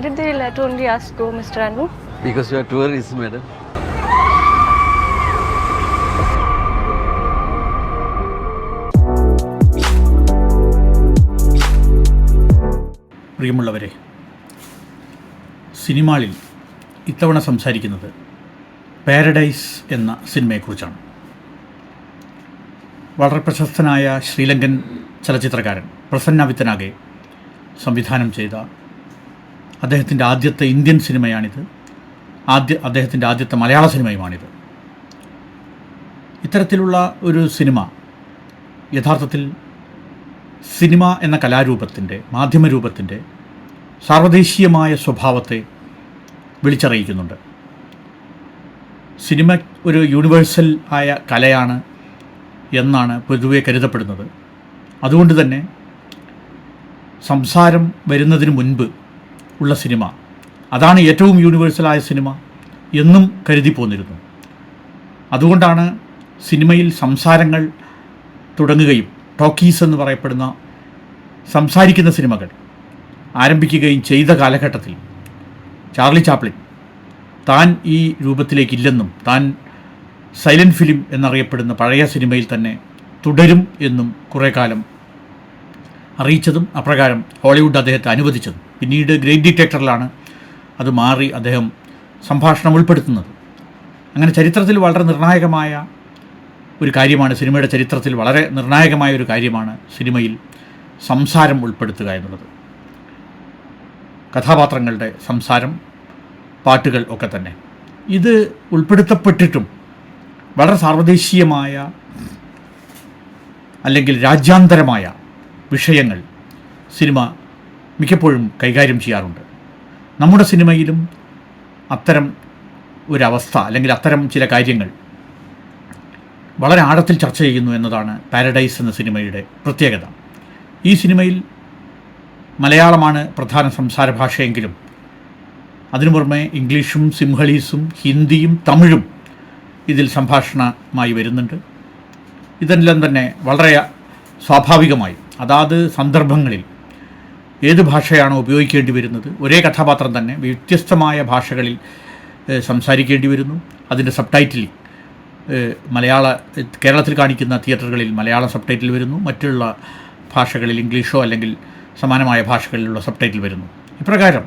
Why did they let only us go, Mr. Anu? Because you are tourists, madam. പ്രിയമുള്ളവരെ സിനിമാളിൽ ഇത്തവണ സംസാരിക്കുന്നത് paradise എന്ന സിനിമയെക്കുറിച്ചാണ് വളരെ പ്രശസ്തനായ ശ്രീലങ്കൻ ചലച്ചിത്രകാരൻ പ്രസന്ന വിത്തനാകെ സംവിധാനം ചെയ്ത അദ്ദേഹത്തിന്റെ ആദ്യത്തെ ഇന്ത്യൻ സിനിമയാണിത്. ആദ്യ അദ്ദേഹത്തിന്റെ ആദ്യത്തെ മലയാള സിനിമയുമാണിത്. ഇത്തരത്തിലുള്ള ഒരു സിനിമ യഥാർത്ഥത്തിൽ സിനിമ എന്ന കലാരൂപത്തിന്റെ മാധ്യമരൂപത്തിന്റെ സാർവദേശീയമായ സ്വഭാവത്തെ വിളിച്ചറിയിക്കുന്നുണ്ട്. സിനിമ ഒരു യൂണിവേഴ്സൽ ആയ കലയാണ് എന്നാണ് പൊതുവെ കരുതപ്പെടുന്നത്. അതുകൊണ്ട് തന്നെ സംസാരം വരുന്നതിന് മുൻപ് ഉള്ള സിനിമ. അതാണ് ഏറ്റവും യൂണിവേഴ്സലായ സിനിമ എന്നും കരുതി പോന്നിരുന്നു. അതുകൊണ്ടാണ് സിനിമയിൽ സംസാരങ്ങൾ തുടങ്ങുകയും ടോക്കീസ് എന്ന് പറയപ്പെടുന്ന സംസാരിക്കുന്ന സിനിമകൾ ആരംഭിക്കുകയും ചെയ്ത കാലഘട്ടത്തിൽ ചാർലി ചാപ്ലിൻ താൻ ഈ രൂപത്തിലേക്കില്ലെന്നും താൻ സൈലന്റ് ഫിലിം എന്നറിയപ്പെടുന്ന പഴയ സിനിമയിൽ തന്നെ തുടരും എന്നും കുറേ കാലം അറിയിച്ചതും അപ്രകാരം ഹോളിവുഡ് അദ്ദേഹത്തെ അനുവദിച്ചതും. പിന്നീട് ഗ്രേറ്റ് ഡിറ്റക്ടറിലാണ് അത് മാറി അദ്ദേഹം സംഭാഷണം ഉൾപ്പെടുത്തുന്നത്. അങ്ങനെ ചരിത്രത്തിൽ വളരെ നിർണായകമായ ഒരു കാര്യമാണ് സിനിമയുടെ ചരിത്രത്തിൽ വളരെ നിർണായകമായ ഒരു കാര്യമാണ് സിനിമയിൽ സംസാരം ഉൾപ്പെടുത്തുക എന്നുള്ളത്. കഥാപാത്രങ്ങളുടെ സംസാരം പാട്ടുകൾ ഒക്കെ തന്നെ. ഇത് ഉൾപ്പെടുത്തപ്പെട്ടിട്ടും വളരെ സാർവദേശീയമായ അല്ലെങ്കിൽ രാജ്യാന്തരമായ വിഷയങ്ങൾ സിനിമ മിക്കപ്പോഴും കൈകാര്യം ചെയ്യാറുണ്ട്. നമ്മുടെ സിനിമയിലും അത്തരം ഒരവസ്ഥ അല്ലെങ്കിൽ അത്തരം ചില കാര്യങ്ങൾ വളരെ ആഴത്തിൽ ചർച്ച ചെയ്യുന്നു എന്നതാണ് പാരഡൈസ് എന്ന സിനിമയുടെ പ്രത്യേകത. ഈ സിനിമയിൽ മലയാളമാണ് പ്രധാന സംസാര ഭാഷയെങ്കിലും അതിനു പുറമെ ഇംഗ്ലീഷും സിംഹളീസും ഹിന്ദിയും തമിഴും ഇതിൽ സംഭാഷണമായി വരുന്നുണ്ട്. ഇതെല്ലാം തന്നെ വളരെ സ്വാഭാവികമായി അതാത് സന്ദർഭങ്ങളിൽ ഏത് ഭാഷയാണോ ഉപയോഗിക്കേണ്ടി വരുന്നത് ഒരേ കഥാപാത്രം തന്നെ വ്യത്യസ്തമായ ഭാഷകളിൽ സംസാരിക്കേണ്ടി വരുന്നു. അതിന്റെ സബ് ടൈറ്റിലിംഗ് മലയാള കേരളത്തിൽ കാണിക്കുന്ന തിയേറ്ററുകളിൽ മലയാള സബ് ടൈറ്റിൽ വരുന്നു. മറ്റുള്ള ഭാഷകളിൽ ഇംഗ്ലീഷോ അല്ലെങ്കിൽ സമാനമായ ഭാഷകളിലുള്ള സബ് ടൈറ്റിൽ വരുന്നു. ഇപ്രകാരം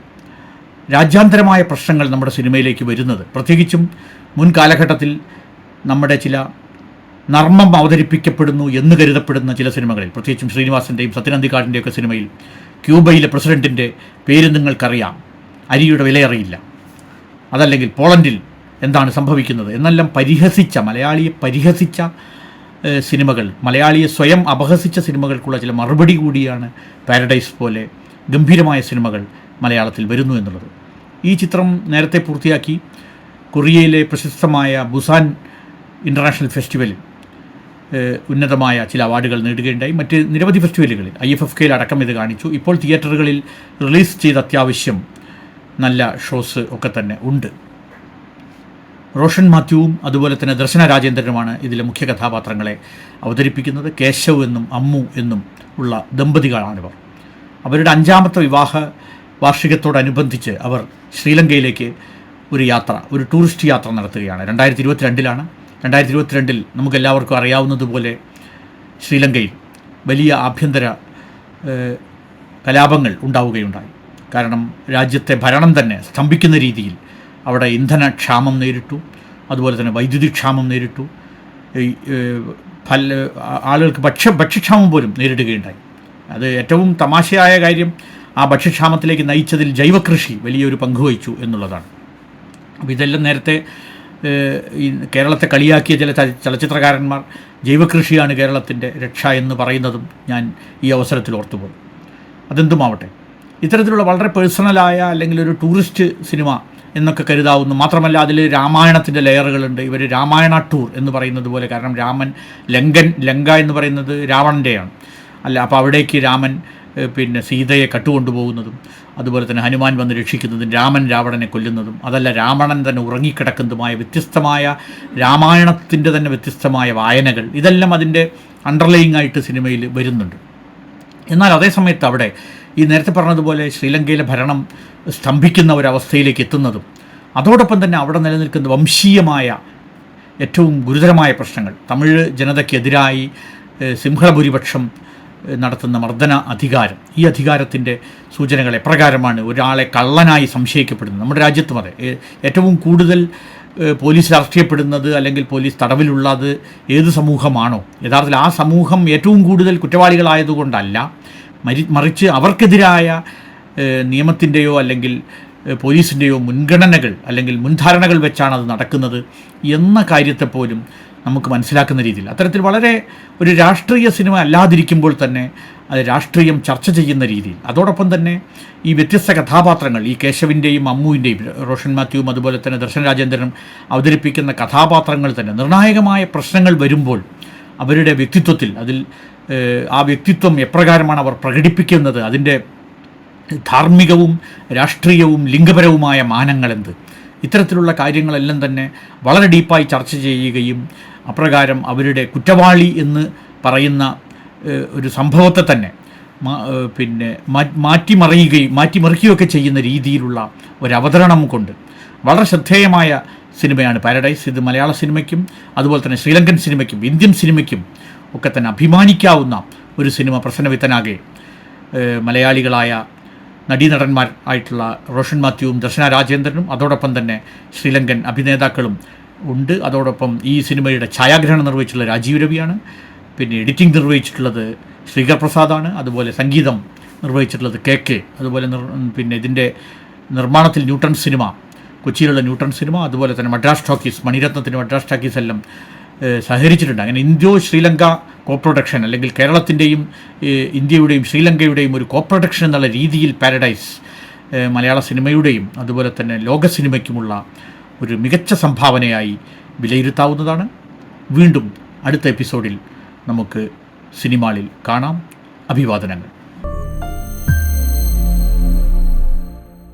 രാജ്യാന്തരമായ പ്രശ്നങ്ങൾ നമ്മുടെ സിനിമയിലേക്ക് വരുന്നത്. പ്രത്യേകിച്ചും മുൻ കാലഘട്ടത്തിൽ നമ്മുടെ ചില നർമ്മം അവതരിപ്പിക്കപ്പെടുന്നു എന്ന് കരുതപ്പെടുന്ന ചില സിനിമകളിൽ. പ്രത്യേകിച്ചും ശ്രീനിവാസന്റെയും സത്യനന്ദിക്കാടിന്റെയൊക്കെ സിനിമയിൽ ക്യൂബയിലെ പ്രസിഡന്റിന്റെ പേര് നിങ്ങൾക്കറിയാം. അരിയുടെ വിലയറിയില്ല. അതല്ലെങ്കിൽ പോളണ്ടിൽ എന്താണ് സംഭവിക്കുന്നത്? എന്നെല്ലാം പരിഹസിച്ച മലയാളിയെ പരിഹസിച്ച സിനിമകൾ മലയാളിയെ സ്വയം അപഹസിച്ച സിനിമകൾക്കുള്ള ചില മറുപടി കൂടിയാണ് പാരഡൈസ് പോലെ ഗംഭീരമായ സിനിമകൾ മലയാളത്തിൽ വരുന്നു എന്നുള്ളത്. ഈ ചിത്രം നേരത്തെ പൂർത്തിയാക്കി കൊറിയയിലെ പ്രശസ്തമായ ബുസാൻ ഇന്റർനാഷണൽ ഫെസ്റ്റിവലിൽ ഉന്നതമായ ചില അവാർഡുകൾ നേടുകയുണ്ടായി. മറ്റ് നിരവധി ഫെസ്റ്റിവലുകളിൽ ഐ എഫ് എഫ് കെയിൽ അടക്കം ഇത് കാണിച്ചു. ഇപ്പോൾ തിയേറ്ററുകളിൽ റിലീസ് ചെയ്ത അത്യാവശ്യം നല്ല ഷോസ് ഒക്കെ തന്നെ ഉണ്ട്. റോഷൻ മാത്യുവും അതുപോലെ തന്നെ ദർശന രാജേന്ദ്രനുമാണ് ഇതിലെ മുഖ്യ കഥാപാത്രങ്ങളെ അവതരിപ്പിക്കുന്നത്. കേശവ് എന്നും അമ്മു എന്നും ഉള്ള ദമ്പതികളാണിവർ അവരുടെ അഞ്ചാമത്തെ വിവാഹ വാർഷികത്തോടനുബന്ധിച്ച് അവർ ശ്രീലങ്കയിലേക്ക് ഒരു യാത്ര ഒരു ടൂറിസ്റ്റ് യാത്ര നടത്തുകയാണ്. രണ്ടായിരത്തി ഇരുപത്തിരണ്ടിലാണ് രണ്ടായിരത്തി ഇരുപത്തിരണ്ടിൽ നമുക്കെല്ലാവർക്കും അറിയാവുന്നതുപോലെ ശ്രീലങ്കയിൽ വലിയ ആഭ്യന്തര കലാപങ്ങൾ ഉണ്ടാവുകയുണ്ടായി. കാരണം രാജ്യത്തെ ഭരണം തന്നെ സ്തംഭിക്കുന്ന രീതിയിൽ അവിടെ ഇന്ധനക്ഷാമം നേരിട്ടു അതുപോലെ തന്നെ വൈദ്യുതി ക്ഷാമം നേരിട്ടു ഫല ആളുകൾക്ക് ഭക്ഷ്യ ഭക്ഷ്യക്ഷാമം പോലും നേരിടുകയുണ്ടായി. അത് ഏറ്റവും തമാശയായ കാര്യം ആ ഭക്ഷ്യക്ഷാമത്തിലേക്ക് നയിച്ചതിൽ ജൈവകൃഷി വലിയൊരു പങ്കുവഹിച്ചു എന്നുള്ളതാണ്. അപ്പോൾ ഇതെല്ലാം നേരത്തെ ഈ കേരളത്തെ കളിയാക്കിയ ചില ചല- ചലച്ചിത്രകാരന്മാർ ജൈവകൃഷിയാണ് കേരളത്തിന്റെ രക്ഷ എന്ന് പറയുന്നതും ഞാൻ ഈ അവസരത്തിൽ ഓർത്തുപോകും. അതെന്തുമാവട്ടെ? ഇത്തരത്തിലുള്ള വളരെ പേഴ്സണലായ അല്ലെങ്കിൽ ഒരു ടൂറിസ്റ്റ് സിനിമ എന്നൊക്കെ കരുതാവുന്നു മാത്രമല്ല അതിൽ രാമായണത്തിന്റെ ലെയറുകളുണ്ട്. ഇവർ രാമായണ ടൂർ എന്ന് പറയുന്നത് പോലെ കാരണം രാമൻ ലങ്കൻ ലങ്ക എന്ന് പറയുന്നത് രാവണന്റെയാണ് അല്ല അപ്പോൾ അവിടേക്ക് രാമൻ പിന്നെ സീതയെ കട്ടുകൊണ്ടുപോകുന്നതും അതുപോലെ തന്നെ ഹനുമാൻ വന്ന് രക്ഷിക്കുന്നതും രാമൻ രാവണനെ കൊല്ലുന്നതും അതല്ല രാവണൻ തന്നെ ഉറങ്ങിക്കിടക്കുന്നതുമായ വ്യത്യസ്തമായ രാമായണത്തിന്റെ തന്നെ വ്യത്യസ്തമായ വായനകൾ ഇതെല്ലാം അതിന്റെ അണ്ടർലൈങ് ആയിട്ട് സിനിമയിൽ വരുന്നുണ്ട്. എന്നാൽ അതേസമയത്ത് അവിടെ ഈ നേരത്തെ പറഞ്ഞതുപോലെ ശ്രീലങ്കയിലെ ഭരണം സ്തംഭിക്കുന്ന ഒരവസ്ഥയിലേക്ക് എത്തുന്നതും അതോടൊപ്പം തന്നെ അവിടെ നിലനിൽക്കുന്ന വംശീയമായ ഏറ്റവും ഗുരുതരമായ പ്രശ്നങ്ങൾ തമിഴ് ജനതയ്ക്കെതിരായി സിംഹഭൂരിപക്ഷം നടത്തുന്ന മർദ്ദന അധികാരം. ഈ അധികാരത്തിന്റെ സൂചനകൾ എപ്രകാരമാണ് ഒരാളെ കള്ളനായി സംശയിക്കപ്പെടുന്നത്. നമ്മുടെ രാജ്യത്തും അതെ. ഏറ്റവും കൂടുതൽ പോലീസ് പോലീസ് രാഷ്ട്രീയപ്പെടുന്നത് അല്ലെങ്കിൽ പോലീസ് തടവിലുള്ളത് ഏത് സമൂഹമാണോ? യഥാർത്ഥത്തിൽ ആ സമൂഹം ഏറ്റവും കൂടുതൽ കുറ്റവാളികളായതുകൊണ്ടല്ല മരി മറിച്ച് അവർക്കെതിരായ നിയമത്തിന്റെയോ അല്ലെങ്കിൽ പോലീസിന്റെയോ മുൻഗണനകൾ അല്ലെങ്കിൽ മുൻധാരണകൾ വെച്ചാണ് അത് നടക്കുന്നത് എന്ന കാര്യത്തെ പോലും നമുക്ക് മനസ്സിലാക്കുന്ന രീതിയിൽ. അത്തരത്തിൽ വളരെ ഒരു രാഷ്ട്രീയ സിനിമ അല്ലാതിരിക്കുമ്പോൾ തന്നെ അത് രാഷ്ട്രീയം ചർച്ച ചെയ്യുന്ന രീതിയിൽ. അതോടൊപ്പം തന്നെ ഈ വ്യത്യസ്ത കഥാപാത്രങ്ങൾ ഈ കേശവിന്റെയും അമ്മുവിന്റെയും റോഷൻ മാത്യുവും അതുപോലെ തന്നെ ദർശൻ രാജേന്ദ്രനും അവതരിപ്പിക്കുന്ന കഥാപാത്രങ്ങൾ തന്നെ. നിർണായകമായ പ്രശ്നങ്ങൾ വരുമ്പോൾ അവരുടെ വ്യക്തിത്വത്തിൽ അതിൽ ആ വ്യക്തിത്വം എപ്രകാരമാണ് അവർ പ്രകടിപ്പിക്കുന്നത് അതിന്റെ ധാർമ്മികവും രാഷ്ട്രീയവും ലിംഗപരവുമായ മാനങ്ങളെന്ത് ഇത്തരത്തിലുള്ള കാര്യങ്ങളെല്ലാം തന്നെ വളരെ ഡീപ്പായി ചർച്ച ചെയ്യുകയും അപ്രകാരം അവരുടെ കുറ്റവാളി എന്ന് പറയുന്ന ഒരു സംഭവത്തെ തന്നെ പിന്നെ മാറ്റിമറിയുകയും മാറ്റിമറിക്കുകയൊക്കെ ചെയ്യുന്ന രീതിയിലുള്ള ഒരു അവതരണം കൊണ്ട്. വളരെ ശ്രദ്ധേയമായ സിനിമയാണ് പാരഡൈസ് ഇത് മലയാള സിനിമയ്ക്കും അതുപോലെ തന്നെ ശ്രീലങ്കൻ സിനിമയ്ക്കും ഇന്ത്യൻ സിനിമയ്ക്കും ഒക്കെ തന്നെ അഭിമാനിക്കാവുന്ന ഒരു സിനിമ പ്രസന്നവിത്തനാകെ മലയാളികളായ നടീനടന്മാർ ആയിട്ടുള്ള റോഷൻ മാത്യുവും ദർശന രാജേന്ദ്രനും അതോടൊപ്പം തന്നെ ശ്രീലങ്കൻ അഭിനേതാക്കളും ഉണ്ട്. അതോടൊപ്പം ഈ സിനിമയുടെ ഛായാഗ്രഹണം നിർവഹിച്ചിട്ടുള്ള രാജീവ് രവിയാണ്. പിന്നെ എഡിറ്റിംഗ് നിർവഹിച്ചിട്ടുള്ളത് ശ്രീകർ പ്രസാദാണ്. അതുപോലെ സംഗീതം നിർവഹിച്ചിട്ടുള്ളത് കെ കെ. അതുപോലെ പിന്നെ ഇതിന്റെ നിർമ്മാണത്തിൽ ന്യൂട്ടൺ സിനിമ കൊച്ചിയിലുള്ള ന്യൂട്ടൺ സിനിമ അതുപോലെ തന്നെ മദ്രാസ് ടോക്കീസ് മണിരത്നത്തിന് മദ്രാസ് ടോക്കീസ് എല്ലാം സഹകരിച്ചിട്ടുണ്ട്. അങ്ങനെ ഇന്ത്യോ ശ്രീലങ്ക കോ പ്രൊഡക്ഷൻ അല്ലെങ്കിൽ കേരളത്തിന്റെയും ഇന്ത്യയുടെയും ശ്രീലങ്കയുടെയും ഒരു കോ പ്രൊഡക്ഷൻ എന്നുള്ള രീതിയിൽ പാരഡൈസ് മലയാള സിനിമയുടെയും അതുപോലെ തന്നെ ലോക സിനിമയ്ക്കുമുള്ള ഒരു മികച്ച സംഭാവനയായി വിലയിരുത്താവുന്നതാണ്. വീണ്ടും അടുത്ത എപ്പിസോഡിൽ നമുക്ക് സിനിമാളിൽ കാണാം. അഭിവാദനങ്ങൾ.